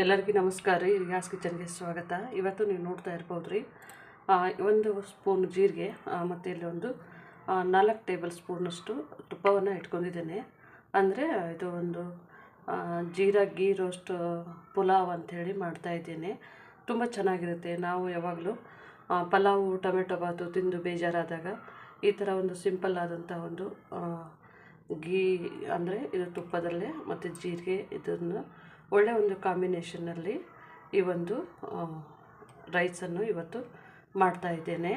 ಎಲ್ಲರಿಗೂ ನಮಸ್ಕಾರ ರೀ. ಗ್ಯಾಸ್ ಕಿಚನ್ಗೆ ಸ್ವಾಗತ. ಇವತ್ತು ನೀವು ನೋಡ್ತಾ ಇರ್ಬೋದು ರೀ ಒಂದು ಸ್ಪೂನ್ ಜೀರಿಗೆ ಮತ್ತು ಇಲ್ಲಿ ಒಂದು ನಾಲ್ಕು ಟೇಬಲ್ ಸ್ಪೂನಷ್ಟು ತುಪ್ಪವನ್ನು ಇಟ್ಕೊಂಡಿದ್ದೇನೆ. ಅಂದರೆ ಇದು ಒಂದು ಜೀರಾ, ಗೀ ರೋಸ್ಟ್, ಪುಲಾವ್ ಅಂಥೇಳಿ ಮಾಡ್ತಾಯಿದ್ದೇನೆ ತುಂಬ ಚೆನ್ನಾಗಿರುತ್ತೆ. ನಾವು ಯಾವಾಗಲೂ ಪಲಾವು, ಟೊಮೆಟೊ ಬಾತು ತಿಂದು ಬೇಜಾರಾದಾಗ ಈ ಥರ ಒಂದು ಸಿಂಪಲ್ ಆದಂಥ ಒಂದು ಗೀ ಅಂದರೆ ಇದು ತುಪ್ಪದಲ್ಲೇ ಮತ್ತು ಜೀರಿಗೆ ಇದನ್ನು ಒಳ್ಳೆಯ ಒಂದು ಕಾಂಬಿನೇಷನ್ನಲ್ಲಿ ಈ ಒಂದು ರೈಸನ್ನು ಇವತ್ತು ಮಾಡ್ತಾ ಇದ್ದೇನೆ.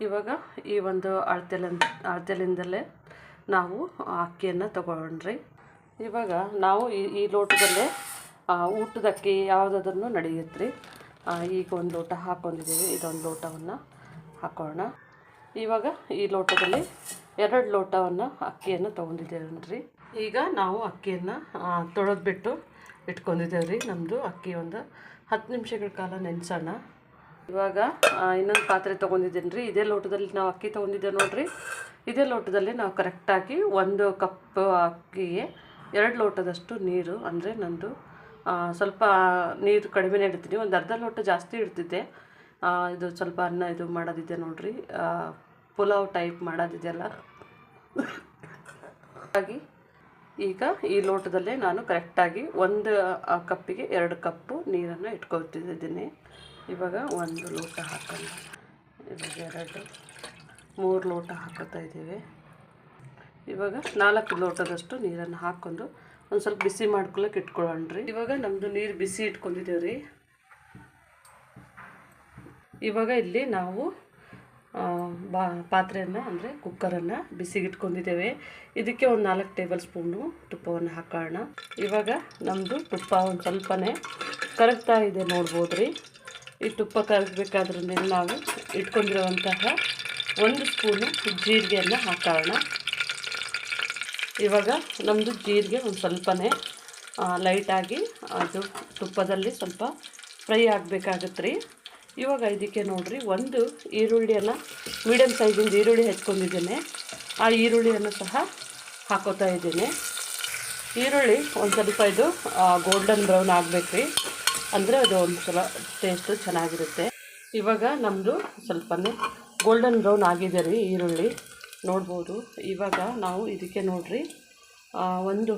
ಇವಾಗ ಈ ಒಂದು ಅಳತೆಲಿಂದ ಅಳತೆಲಿಂದಲೇ ನಾವು ಅಕ್ಕಿಯನ್ನು ತಗೊಂಡ್ರಿ. ಇವಾಗ ನಾವು ಈ ಈ ಲೋಟದಲ್ಲೇ ಆ, ಊಟದ ಅಕ್ಕಿ ಯಾವುದಾದ್ರೂ ನಡೆಯುತ್ತೆ. ರೀ ಈಗ ಒಂದು ಲೋಟ ಹಾಕ್ಕೊಂಡಿದ್ದೀವಿ ಇದೊಂದು ಲೋಟವನ್ನು ಹಾಕೋಣ. ಇವಾಗ ಈ ಲೋಟದಲ್ಲಿ ಎರಡು ಲೋಟವನ್ನು ಅಕ್ಕಿಯನ್ನು ತೊಗೊಂಡಿದ್ದೇವೆ ರೀ ಈಗ ನಾವು ಅಕ್ಕಿಯನ್ನು ತೊಳೆದ್ಬಿಟ್ಟು ಇಟ್ಕೊಂಡಿದ್ದೇವೆ ರೀ ನಮ್ಮದು ಅಕ್ಕಿ ಒಂದು ಹತ್ತು ನಿಮಿಷಗಳ ಕಾಲ ನೆನೆಸೋಣ. ಇವಾಗ ಇನ್ನೊಂದು ಪಾತ್ರೆ ತೊಗೊಂಡಿದ್ದೀನಿ ರೀ ಇದೇ ಲೋಟದಲ್ಲಿ ನಾವು ಅಕ್ಕಿ ತೊಗೊಂಡಿದ್ದೇವೆ ನೋಡಿರಿ. ಇದೇ ಲೋಟದಲ್ಲಿ ನಾವು ಕರೆಕ್ಟಾಗಿ ಒಂದು ಕಪ್ ಅಕ್ಕಿಗೆ ಎರಡು ಲೋಟದಷ್ಟು ನೀರು, ಅಂದರೆ ನಂದು ಸ್ವಲ್ಪ ನೀರು ಕಡಿಮೆನೇ ಇಡ್ತೀನಿ ಒಂದು ಅರ್ಧ ಲೋಟ ಜಾಸ್ತಿ ಇಡ್ತಿದ್ದೆ. ಇದು ಸ್ವಲ್ಪ ಅನ್ನ ಇದು ಮಾಡೋದಿದೆ ನೋಡಿರಿ. ಪುಲಾವ್ ಟೈಪ್ ಮಾಡೋದಿದೆಯಲ್ಲ ಹಾಗಾಗಿ ಈಗ ಈ ಲೋಟದಲ್ಲೇ ನಾನು ಕರೆಕ್ಟಾಗಿ ಒಂದು ಕಪ್ಪಿಗೆ ಎರಡು ಕಪ್ಪು ನೀರನ್ನು ಇಟ್ಕೊಳ್ತಿದ್ದೀನಿ. ಇವಾಗ ಒಂದು ಲೋಟ ಹಾಕೋಣ. ಇವಾಗ ಎರಡು, ಮೂರು ಲೋಟ ಹಾಕೋತಾ ಇದ್ದೀವಿ. ಇವಾಗ ನಾಲ್ಕು ಲೋಟದಷ್ಟು ನೀರನ್ನು ಹಾಕ್ಕೊಂಡು ಒಂದು ಸ್ವಲ್ಪ ಬಿಸಿ ಮಾಡ್ಕೊಳಕ್ಕೆ ಇಟ್ಕೊಳ್ಳೋಣ್ರಿ ಇವಾಗ ನಮ್ಮದು ನೀರು ಬಿಸಿ ಇಟ್ಕೊಂಡಿದ್ದೀವಿ ರೀ ಇವಾಗ ಇಲ್ಲಿ ನಾವು ಬಾ, ಪಾತ್ರೆಯನ್ನು ಅಂದರೆ ಕುಕ್ಕರನ್ನು ಬಿಸಿಗಿಟ್ಕೊಂಡಿದ್ದೇವೆ. ಇದಕ್ಕೆ ಒಂದು ನಾಲ್ಕು ಟೇಬಲ್ ಸ್ಪೂನು ತುಪ್ಪವನ್ನು ಹಾಕೋಣ. ಇವಾಗ ನಮ್ಮದು ತುಪ್ಪ ಒಂದು ಸ್ವಲ್ಪನೇ ಕರಗ್ತಾ ಇದೆ ನೋಡ್ಬೋದು ರೀ ಈ ತುಪ್ಪ ಕರಗಬೇಕಾದ್ರೆ ನಾವು ಇಟ್ಕೊಂಡಿರುವಂತಹ ಒಂದು ಸ್ಪೂನು ಜೀರಿಗೆಯನ್ನು ಹಾಕೋಣ. ಇವಾಗ ನಮ್ಮದು ಜೀರಿಗೆ ಒಂದು ಸ್ವಲ್ಪನೇ ಲೈಟಾಗಿ ಅದು ತುಪ್ಪದಲ್ಲಿ ಸ್ವಲ್ಪ ಫ್ರೈ ಆಗಬೇಕಾಗತ್ತೆ ರೀ ಇವಾಗ ಇದಕ್ಕೆ ನೋಡಿರಿ, ಒಂದು ಈರುಳ್ಳಿಯನ್ನು ಮೀಡಿಯಮ್ ಸೈಜಿಂದ ಈರುಳ್ಳಿ ಹೆಚ್ಕೊಂಡಿದ್ದೇನೆ ಆ ಈರುಳ್ಳಿಯನ್ನು ಸಹ ಹಾಕೋತಾ ಇದ್ದೇನೆ. ಈರುಳ್ಳಿ ಒಂದು ಸ್ವಲ್ಪ ಇದು ಗೋಲ್ಡನ್ ಬ್ರೌನ್ ಆಗಬೇಕು ರೀ ಅಂದರೆ ಅದು ಒಂದು ಸಲ ಟೇಸ್ಟು ಚೆನ್ನಾಗಿರುತ್ತೆ. ಇವಾಗ ನಮ್ಮದು ಸ್ವಲ್ಪನೇ ಗೋಲ್ಡನ್ ಬ್ರೌನ್ ಆಗಿದೆ ರೀ ಈರುಳ್ಳಿ. ನೋಡ್ಬೋದು. ಇವಾಗ ನಾವು ಇದಕ್ಕೆ ನೋಡಿರಿ ಒಂದು,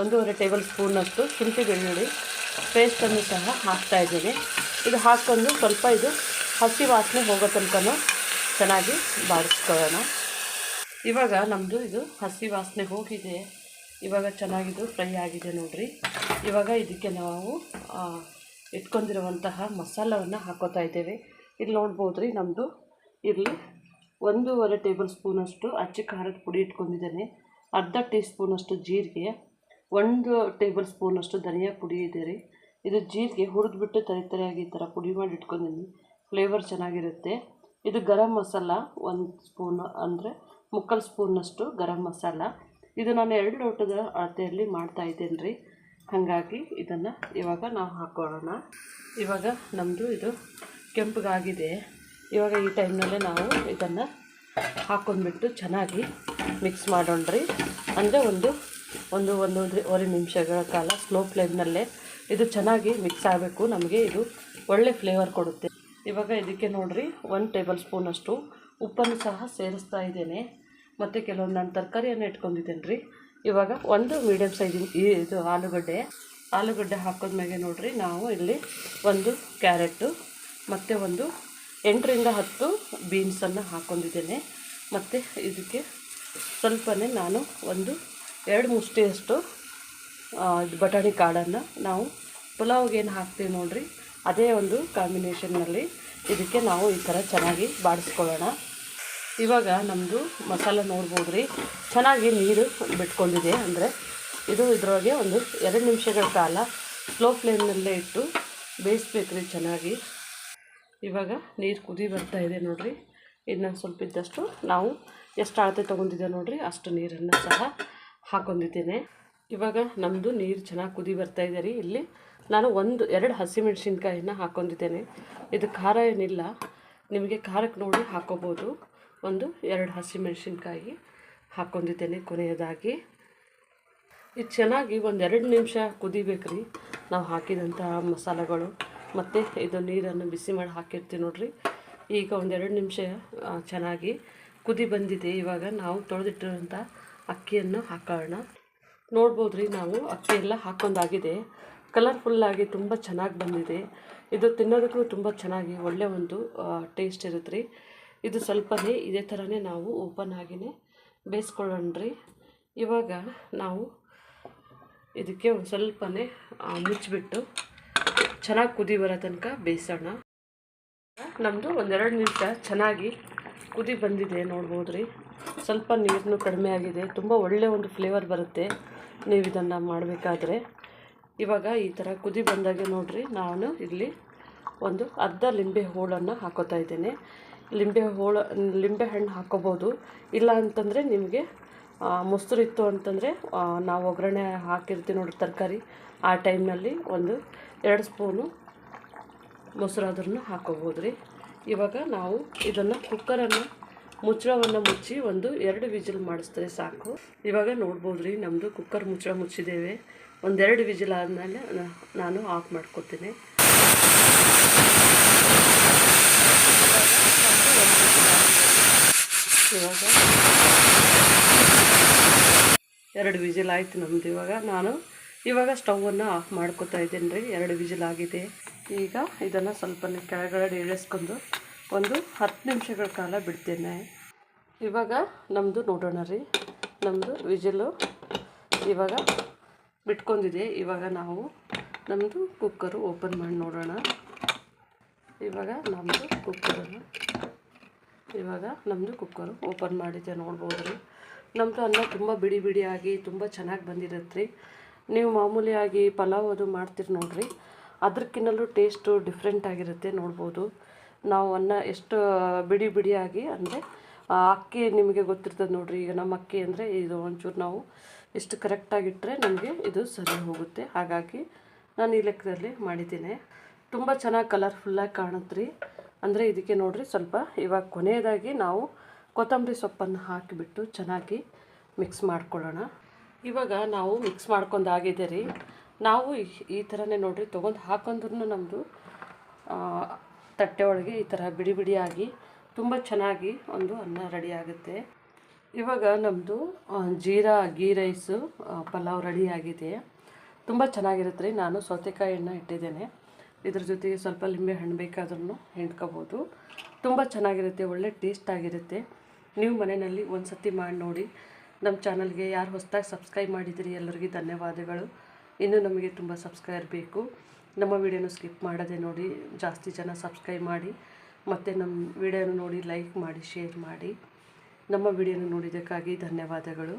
ಒಂದೂವರೆ ಟೇಬಲ್ ಸ್ಪೂನಷ್ಟು ಶುಂಠಿ ಬೆಳ್ಳುಳ್ಳಿ ಪೇಸ್ಟನ್ನು ಸಹ ಹಾಕ್ತಾ ಇದ್ದೀನಿ. ಇದು ಹಾಕ್ಕೊಂಡು ಸ್ವಲ್ಪ ಇದು ಹಸಿ ವಾಸನೆ ಹೋಗೋ ತನಕನೂ ಚೆನ್ನಾಗಿ ಬಾಡಿಸ್ಕೊಳ್ಳೋಣ. ಇವಾಗ ನಮ್ಮದು ಇದು ಹಸಿ ವಾಸನೆ ಹೋಗಿದೆ. ಇವಾಗ ಚೆನ್ನಾಗಿದು ಫ್ರೈ ಆಗಿದೆ ನೋಡಿರಿ. ಇವಾಗ ಇದಕ್ಕೆ ನಾವು ಇಟ್ಕೊಂಡಿರುವಂತಹ ಮಸಾಲವನ್ನು ಹಾಕೋತಾ ಇದ್ದೇವೆ. ಇಲ್ಲಿ ನೋಡ್ಬೋದು ರೀ ನಮ್ಮದು ಇಲ್ಲಿ ಒಂದೂವರೆ ಟೇಬಲ್ ಸ್ಪೂನಷ್ಟು ಅಚ್ಚಿ ಖಾರದ ಪುಡಿ ಇಟ್ಕೊಂಡಿದ್ದೇನೆ. ಅರ್ಧ ಟೀ ಸ್ಪೂನಷ್ಟು ಜೀರಿಗೆ, ಒಂದು ಟೇಬಲ್ ಸ್ಪೂನಷ್ಟು ಧನಿಯಾ ಪುಡಿ ಇದೆ ರೀ. ಇದು ಜೀರಿಗೆ ಹುರಿದ್ಬಿಟ್ಟು ತರಿ ತರಿಯಾಗಿ ಈ ಥರ ಪುಡಿ ಮಾಡಿ ಇಟ್ಕೊಂಡಿದ್ದೀನಿ. ಫ್ಲೇವರ್ ಚೆನ್ನಾಗಿರುತ್ತೆ. ಇದು ಗರಂ ಮಸಾಲ ಒಂದು ಸ್ಪೂನ್ ಅಂದರೆ ಮುಕ್ಕಾಲು ಸ್ಪೂನಷ್ಟು ಗರಂ ಮಸಾಲ. ಇದು ನಾನು ಎರಡು ಲೋಟದ ಅಳತೆಯಲ್ಲಿ ಮಾಡ್ತಾ ಇದ್ದೇನೆ ರೀ. ಹಾಗಾಗಿ ಇದನ್ನು ಇವಾಗ ನಾವು ಹಾಕೊಳ್ಳೋಣ. ಇವಾಗ ನಮ್ಮದು ಇದು ಕೆಂಪಗಾಗಿದೆ. ಇವಾಗ ಈ ಟೈಮ್ನಲ್ಲೇ ನಾವು ಇದನ್ನು ಹಾಕೊಂಡ್ಬಿಟ್ಟು ಚೆನ್ನಾಗಿ ಮಿಕ್ಸ್ ಮಾಡೋಣ್ರಿ ಅಂದರೆ ಒಂದು ಒಂದು ಒಂದೂವರೆ ನಿಮಿಷಗಳ ಕಾಲ ಸ್ಲೋ ಫ್ಲೇಮ್ನಲ್ಲೇ ಇದು ಚೆನ್ನಾಗಿ ಮಿಕ್ಸ್ ಆಗಬೇಕು. ನಮಗೆ ಇದು ಒಳ್ಳೆ ಫ್ಲೇವರ್ ಕೊಡುತ್ತೆ. ಇವಾಗ ಇದಕ್ಕೆ ನೋಡಿರಿ ಒಂದು ಟೇಬಲ್ ಸ್ಪೂನಷ್ಟು ಉಪ್ಪನ್ನು ಸಹ ಸೇರಿಸ್ತಾ ಇದ್ದೇನೆ. ಮತ್ತು ಕೆಲವೊಂದು ನಾನು ತರಕಾರಿಯನ್ನು ಇಟ್ಕೊಂಡಿದ್ದೇನೆ ರೀ ಇವಾಗ ಒಂದು ಮೀಡಿಯಮ್ ಸೈಜಿನ ಇದು ಆಲೂಗಡ್ಡೆ. ಆಲೂಗಡ್ಡೆ ಹಾಕೋದ್ಮೇಲೆ ನೋಡಿರಿ, ನಾವು ಇಲ್ಲಿ ಒಂದು ಕ್ಯಾರೆಟು ಮತ್ತು ಒಂದು ಎಂಟರಿಂದ ಹತ್ತು ಬೀನ್ಸನ್ನು ಹಾಕ್ಕೊಂಡಿದ್ದೇನೆ ಮತ್ತು ಇದಕ್ಕೆ ಸ್ವಲ್ಪನೇ ನಾನು ಒಂದು ಎರಡು ಮುಷ್ಟಿಯಷ್ಟು ಬಟಾಣಿ ಕಾಳನ್ನು ನಾವು ಪುಲಾವ್ಗೆ ಏನು ಹಾಕ್ತೀವಿ ನೋಡಿರಿ, ಅದೇ ಒಂದು ಕಾಂಬಿನೇಷನ್ನಲ್ಲಿ ಇದಕ್ಕೆ ನಾವು ಈ ಥರ ಚೆನ್ನಾಗಿ ಬಾಡಿಸ್ಕೊಳ್ಳೋಣ. ಇವಾಗ ನಮ್ಮದು ಮಸಾಲೆ ನೋಡ್ಬೋದು ರೀ, ಚೆನ್ನಾಗಿ ನೀರು ಬಿಟ್ಕೊಂಡಿದೆ ಅಂದರೆ ಇದು ಇದರೊಳಗೆ ಒಂದು ಎರಡು ನಿಮಿಷಗಳ ಕಾಲ ಸ್ಲೋ ಫ್ಲೇಮ್ನಲ್ಲೇ ಇಟ್ಟು ಬೇಯಿಸ್ಬೇಕು ರೀ ಚೆನ್ನಾಗಿ. ಇವಾಗ ನೀರು ಕುದಿ ಬರ್ತಾ ಇದೆ ನೋಡಿರಿ ಇದನ್ನ ಸ್ವಲ್ಪ ಇದ್ದಷ್ಟು ನಾವು ಎಷ್ಟು ಅಳತೆ ತೊಗೊಂಡಿದ್ದೆ ನೋಡಿರಿ, ಅಷ್ಟು ನೀರನ್ನು ಸಹ ಹಾಕೊಂಡಿದ್ದೇನೆ ಇವಾಗ ನಮ್ಮದು ನೀರು ಚೆನ್ನಾಗಿ ಕುದಿ ಬರ್ತಾ ಇದೆ ರೀ ಇಲ್ಲಿ. ನಾನು ಒಂದು, ಎರಡು ಹಸಿಮೆಣ್ಸಿನ್ಕಾಯಿನ ಹಾಕೊಂಡಿದ್ದೇನೆ. ಇದು ಖಾರ ಏನಿಲ್ಲ. ನಿಮಗೆ ಖಾರಕ್ಕೆ ನೋಡಿ ಹಾಕೋಬೋದು. ಒಂದು, ಎರಡು ಹಸಿಮೆಣ್ಸಿನ್ಕಾಯಿ ಹಾಕ್ಕೊಂಡಿದ್ದೇನೆ ಕೊನೆಯದಾಗಿ. ಇದು ಚೆನ್ನಾಗಿ ಒಂದು ಎರಡು ನಿಮಿಷ ಕುದಿಬೇಕು ರೀ. ನಾವು ಹಾಕಿದಂಥ ಮಸಾಲೆಗಳು. ಮತ್ತು ಇದು ನೀರನ್ನು ಬಿಸಿ ಮಾಡಿ ಹಾಕಿರ್ತೀವಿ ನೋಡಿರಿ. ಈಗ ಒಂದೆರಡು ನಿಮಿಷ ಚೆನ್ನಾಗಿ ಕುದಿ ಬಂದಿದೆ. ಇವಾಗ ನಾವು ತೊಳೆದಿಟ್ಟಿರುವಂಥ ಅಕ್ಕಿಯನ್ನು ಹಾಕೋಣ. ನೋಡ್ಬೋದು ರೀ ನಾವು. ಅಕ್ಕಿ ಎಲ್ಲ ಹಾಕೊಂಡಾಗಿದೆ. ಕಲರ್ಫುಲ್ಲಾಗಿ ತುಂಬ ಚೆನ್ನಾಗಿ ಬಂದಿದೆ. ಇದು ತಿನ್ನೋದಕ್ಕೂ ತುಂಬ ಚೆನ್ನಾಗಿ, ಒಳ್ಳೆ ಒಂದು ಟೇಸ್ಟ್ ಇರುತ್ತೆ ರೀ ಇದು ಸ್ವಲ್ಪನೇ, ಇದೇ ಥರನೇ ನಾವು ಓಪನ್ ಆಗಿನೇ ಬೇಯಿಸ್ಕೊಳ್ಳೋಣ ರೀ ಇವಾಗ ನಾವು ಇದಕ್ಕೆ ಒಂದು ಸ್ವಲ್ಪನೇ ಮುಚ್ಚಿಬಿಟ್ಟು ಚೆನ್ನಾಗಿ ಕುದಿ ಬರೋ ತನಕ ಬೇಯಿಸೋಣ. ನಮ್ಮದು ಒಂದೆರಡು ನಿಮಿಷ ಚೆನ್ನಾಗಿ ಕುದಿ ಬಂದಿದೆ ನೋಡ್ಬೋದು ರೀ ಸ್ವಲ್ಪ ನೀರನ್ನು ಕಡಿಮೆ ಆಗಿದೆ. ತುಂಬ ಒಳ್ಳೆಯ ಒಂದು ಫ್ಲೇವರ್ ಬರುತ್ತೆ. ನೀವು ಇದನ್ನು ಮಾಡಬೇಕಾದ್ರೆ ಇವಾಗ ಈ ಥರ ಕುದಿ ಬಂದಾಗೆ ನೋಡಿರಿ, ನಾನು ಇಲ್ಲಿ ಒಂದು ಅರ್ಧ ಲಿಂಬೆ ಹೋಳನ್ನು ಹಾಕೋತಾ ಇದ್ದೇನೆ. ಲಿಂಬೆ ಹೋಳ, ಲಿಂಬೆ ಹಣ್ಣು ಹಾಕೋಬೋದು. ಇಲ್ಲ ಅಂತಂದರೆ ನಿಮಗೆ ಮೊಸರು ಇತ್ತು ಅಂತಂದರೆ ನಾವು ಒಗ್ಗರಣೆ ಹಾಕಿರ್ತೀವಿ ನೋಡಿ ತರಕಾರಿ. ಆ ಟೈಮ್ನಲ್ಲಿ ಒಂದು ಎರಡು ಸ್ಪೂನು ಮೊಸರಾದ್ರೂ ಹಾಕೋಬೋದು ರೀ ಇವಾಗ ನಾವು ಇದನ್ನು ಕುಕ್ಕರನ್ನು ಮುಚ್ಚಳವನ್ನು ಮುಚ್ಚಿ ಒಂದು ಎರಡು ವಿಜಿಲ್ ಮಾಡಿಸ್ತಾರೆ ಸಾಕು. ಇವಾಗ ನೋಡ್ಬೋದು ರೀ ನಮ್ಮದು ಕುಕ್ಕರ್ ಮುಚ್ಚಳ ಮುಚ್ಚಿದ್ದೇವೆ. ಒಂದೆರಡು ವಿಜಿಲ್ ಆದಮೇಲೆ ನಾನು ಆಫ್ ಮಾಡ್ಕೊತೀನಿ. ಇವಾಗ ಎರಡು ವಿಜಿಲ್ ಆಯಿತು ನಮ್ಮದು ಇವಾಗ. ನಾನು ಇವಾಗ ಸ್ಟವನ್ನು ಆಫ್ ಮಾಡ್ಕೊತಾ ಇದ್ದೀನಿ ರೀ ಎರಡು ವಿಜಿಲ್ ಆಗಿದೆ. ಈಗ ಇದನ್ನು ಸ್ವಲ್ಪ ಕೆಳಗಡೆ ಇಳಿಸ್ಕೊಂಡು ಒಂದು ಹತ್ತು ನಿಮಿಷಗಳ ಕಾಲ ಬಿಡ್ತೇನೆ. ಇವಾಗ ನಮ್ಮದು ನೋಡೋಣ ರೀ. ನಮ್ಮದು ವಿಜಿಲು ಇವಾಗ ಬಿಟ್ಕೊಂಡಿದೆ. ಇವಾಗ ನಾವು ನಮ್ಮದು ಕುಕ್ಕರು ಓಪನ್ ಮಾಡಿ ನೋಡೋಣ. ಇವಾಗ ನಮ್ಮದು ಕುಕ್ಕರನ್ನು ಇವಾಗ ನಮ್ಮದು ಕುಕ್ಕರು ಓಪನ್ ಮಾಡಿದ್ದೆ ನೋಡ್ಬೋದು ರೀ. ನಮ್ಮದು ಅನ್ನ ತುಂಬ ಬಿಡಿ ಬಿಡಿಯಾಗಿ ತುಂಬ ಚೆನ್ನಾಗಿ ಬಂದಿರತ್ತೆ ರೀ. ನೀವು ಮಾಮೂಲಿಯಾಗಿ ಪಲಾವ್ ಅದು ಮಾಡ್ತೀರಿ ನೋಡ್ರಿ. ಅದಕ್ಕಿನ್ನಲೂ ಟೇಸ್ಟು ಡಿಫ್ರೆಂಟ್ ಆಗಿರುತ್ತೆ ನೋಡ್ಬೋದು. ನಾವು ಅನ್ನ ಎಷ್ಟು ಬಿಡಿ ಬಿಡಿಯಾಗಿ ಅಂದರೆ ಅಕ್ಕಿ ನಿಮಗೆ ಗೊತ್ತಿರ್ತದೆ ನೋಡಿರಿ, ಈಗ ನಮ್ಮ ಅಕ್ಕಿ ಅಂದರೆ ಇದು ಒಂಚೂರು ನಾವು ಎಷ್ಟು ಕರೆಕ್ಟಾಗಿಟ್ಟರೆ ನಮಗೆ ಇದು ಸರಿ ಹೋಗುತ್ತೆ. ಹಾಗಾಗಿ ನಾನು ಈ ಲೆಕ್ಕದಲ್ಲಿ ಮಾಡಿದ್ದೀನಿ. ತುಂಬ ಚೆನ್ನಾಗಿ ಕಲರ್ಫುಲ್ಲಾಗಿ ಕಾಣುತ್ತೆ ಅಂದರೆ ಇದಕ್ಕೆ ನೋಡಿರಿ ಸ್ವಲ್ಪ ಇವಾಗ ಕೊನೆಯದಾಗಿ ನಾವು ಕೊತ್ತಂಬರಿ ಸೊಪ್ಪನ್ನು ಹಾಕಿಬಿಟ್ಟು ಚೆನ್ನಾಗಿ ಮಿಕ್ಸ್ ಮಾಡ್ಕೊಳ್ಳೋಣ. ಇವಾಗ ನಾವು ಮಿಕ್ಸ್ ಮಾಡ್ಕೊಂಡಾಗಿದೆ ರೀ ನಾವು ಈ ಥರನೇ ನೋಡಿರಿ, ತೊಗೊಂಡು ಹಾಕೊಂಡ್ರೂ ನಮ್ಮದು ತಟ್ಟೆ ಒಳಗೆ ಈ ಥರ ಬಿಡಿ ಬಿಡಿಯಾಗಿ ತುಂಬ ಚೆನ್ನಾಗಿ ಒಂದು ಅನ್ನ ರೆಡಿ ಆಗುತ್ತೆ. ಇವಾಗ ನಮ್ಮದು jeera ghee rice pulao ready ಆಗಿದೆ. ತುಂಬ ಚೆನ್ನಾಗಿರುತ್ತೆ ರೀ. ನಾನು ಸೌತೆಕಾಯಿಯನ್ನು ಇಟ್ಟಿದ್ದೇನೆ. ಇದ್ರ ಜೊತೆಗೆ ಸ್ವಲ್ಪ ಲಿಂಬೆ ಹಣ್ಣು ಬೇಕಾದ್ರೂ ಹಿಂಡ್ಕೋಬೋದು. ತುಂಬ ಚೆನ್ನಾಗಿರುತ್ತೆ, ಒಳ್ಳೆ ಟೇಸ್ಟ್ ಆಗಿರುತ್ತೆ. ನೀವು ಮನೆಯಲ್ಲಿ ಒಂದು ಸತಿ ಮಾಡಿ ನೋಡಿ. ನಮ್ಮ ಚಾನಲ್ಗೆ ಯಾರು ಹೊಸದಾಗಿ ಸಬ್ಸ್ಕ್ರೈಬ್ ಮಾಡಿದ್ದೀರಿ ಎಲ್ಲರಿಗೂ ಧನ್ಯವಾದಗಳು. ಇನ್ನೂ ನಮಗೆ ತುಂಬ ಸಬ್ಸ್ಕ್ರೈಬರ್ ಬೇಕು. ನಮ್ಮ ವಿಡಿಯೋನ ಸ್ಕಿಪ್ ಮಾಡದೆ ನೋಡಿ, ಜಾಸ್ತಿ ಜನ ಸಬ್ಸ್ಕ್ರೈಬ್ ಮಾಡಿ, ಮತ್ತು ನಮ್ಮ ವಿಡಿಯೋನ ನೋಡಿ ಲೈಕ್ ಮಾಡಿ ಶೇರ್ ಮಾಡಿ. ನಮ್ಮ ವಿಡಿಯೋನ ನೋಡಿದ್ದಕ್ಕಾಗಿ ಧನ್ಯವಾದಗಳು.